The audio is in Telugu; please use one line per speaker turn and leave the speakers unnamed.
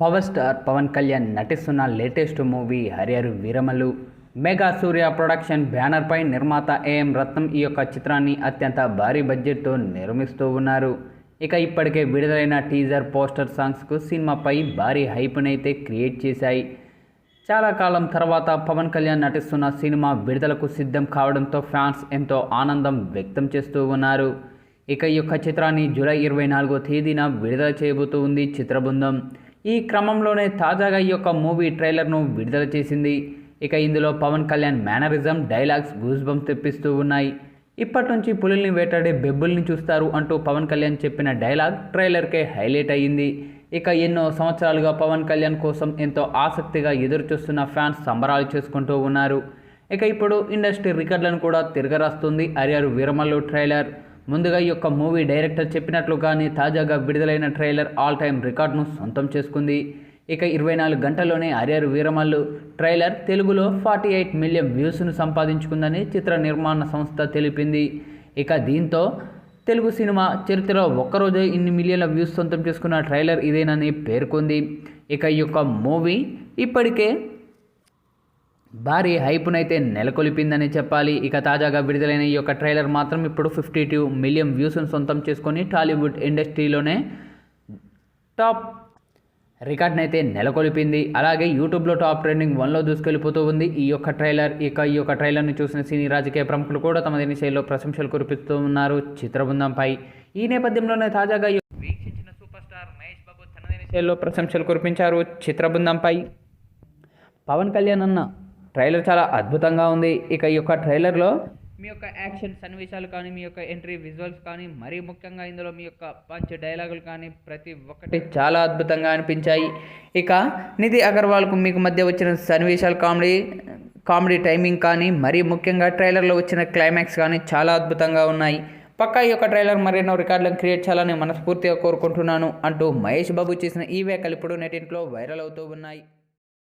పవర్ స్టార్ పవన్ కళ్యాణ్ నటిస్తున్న latest movie Harihara Veeramallu Mega Surya production బ్యానర్పై నిర్మాత ఏఎం రత్నం ఈ యొక్క చిత్రాన్ని అత్యంత భారీ బడ్జెట్తో నిర్మిస్తూ ఉన్నారు. ఇక ఇప్పటికే విడుదలైన టీజర్ పోస్టర్ సాంగ్స్కు సినిమాపై భారీ హైప్నైతే క్రియేట్ చేశాయి. చాలా కాలం తర్వాత పవన్ కళ్యాణ్ నటిస్తున్న సినిమా విడుదలకు సిద్ధం కావడంతో ఫ్యాన్స్ ఎంతో ఆనందం వ్యక్తం చేస్తూ ఉన్నారు. ఇక ఈ యొక్క చిత్రాన్ని జూలై ఇరవై నాలుగో తేదీన విడుదల చేయబోతూ ఉంది చిత్రబృందం. ఈ క్రమంలోనే తాజాగా ఈ యొక్క మూవీ ట్రైలర్ను విడుదల చేసింది. ఇక ఇందులో Pawan Kalyan mannerism dialogues goose bumps తెప్పిస్తూ ఉన్నాయి. ఇప్పటి నుంచి పులుల్ని వేటాడే బెబ్బుల్ని చూస్తారు అంటూ పవన్ కళ్యాణ్ చెప్పిన డైలాగ్ ట్రైలర్కే హైలైట్ అయ్యింది. ఇక ఎన్నో సంవత్సరాలుగా పవన్ కళ్యాణ్ కోసం ఎంతో ఆసక్తిగా ఎదురుచూస్తున్న ఫ్యాన్స్ సంబరాలు చేసుకుంటూ ఉన్నారు. ఇక ఇప్పుడు ఇండస్ట్రీ రికార్డులను కూడా తిరగరాస్తుంది అరియారు వీరమల్లు ట్రైలర్. ముందుగా ఈ యొక్క మూవీ డైరెక్టర్ చెప్పినట్లుగానే తాజాగా విడుదలైన ట్రైలర్ ఆల్ టైమ్ రికార్డును సొంతం చేసుకుంది. ఇక ఇరవై నాలుగు గంటల్లోనే అరియర్ వీరమల్లు ట్రైలర్ తెలుగులో ఫార్టీ ఎయిట్ మిలియన్ వ్యూస్ను సంపాదించుకుందని చిత్ర నిర్మాణ సంస్థ తెలిపింది. ఇక దీంతో తెలుగు సినిమా చరిత్రలో ఒక్కరోజే ఇన్ని మిలియన్ల వ్యూస్ సొంతం చేసుకున్న ట్రైలర్ ఇదేనని పేర్కొంది. ఇక ఈ యొక్క మూవీ ఇప్పటికే భారీ హైపునైతే నెలకొల్పిందని చెప్పాలి. ఇక తాజాగా విడుదలైన ఈ యొక్క ట్రైలర్ మాత్రం ఇప్పుడు ఫిఫ్టీ టూ మిలియన్ వ్యూస్ను సొంతం చేసుకొని టాలీవుడ్ ఇండస్ట్రీలోనే టాప్ రికార్డ్ని అయితే నెలకొల్పింది. అలాగే యూట్యూబ్లో టాప్ ట్రెండింగ్ వన్లో దూసుకెళ్ళిపోతూ ఉంది ఈ యొక్క ట్రైలర్. ఇక ఈ యొక్క ట్రైలర్ని చూసిన సినీ రాజకీయ ప్రముఖులు కూడా తమ దీని శైలిలో ప్రశంసలు కురిపిస్తూ ఉన్నారు చిత్రబృందంపై. ఈ నేపథ్యంలోనే తాజాగా ఈ- వీక్షించిన సూపర్ స్టార్ మహేష్ బాబు తనదైన శైలిలో ప్రశంసలు కురిపించారు చిత్రబృందంపై. పవన్ కళ్యాణ్ అన్న ట్రైలర్ చాలా అద్భుతంగా ఉంది. ఇక ఈ యొక్క ట్రైలర్లో మీ యొక్క యాక్షన్ సన్నివేశాలు కానీ మీ యొక్క ఎంట్రీ విజువల్స్ కానీ మరీ ముఖ్యంగా ఇందులో మీ యొక్క పంచ్ డైలాగులు కానీ ప్రతి ఒక్కటి చాలా అద్భుతంగా అనిపించాయి. ఇక నిధి అగర్వాల్కు మీకు మధ్య వచ్చిన సన్నివేశాలు కామెడీ కామెడీ టైమింగ్ కానీ మరీ ముఖ్యంగా ట్రైలర్లో వచ్చిన క్లైమాక్స్ కానీ చాలా అద్భుతంగా ఉన్నాయి. పక్కా ఈ యొక్క ట్రైలర్ మరెన్నో రికార్డులను క్రియేట్ చేయాలని మనస్ఫూర్తిగా కోరుకుంటున్నాను అంటూ మహేష్ బాబు చేసిన ఈ వ్యాఖ్యలు ఇప్పుడు నెటింట్లో వైరల్ అవుతూ ఉన్నాయి.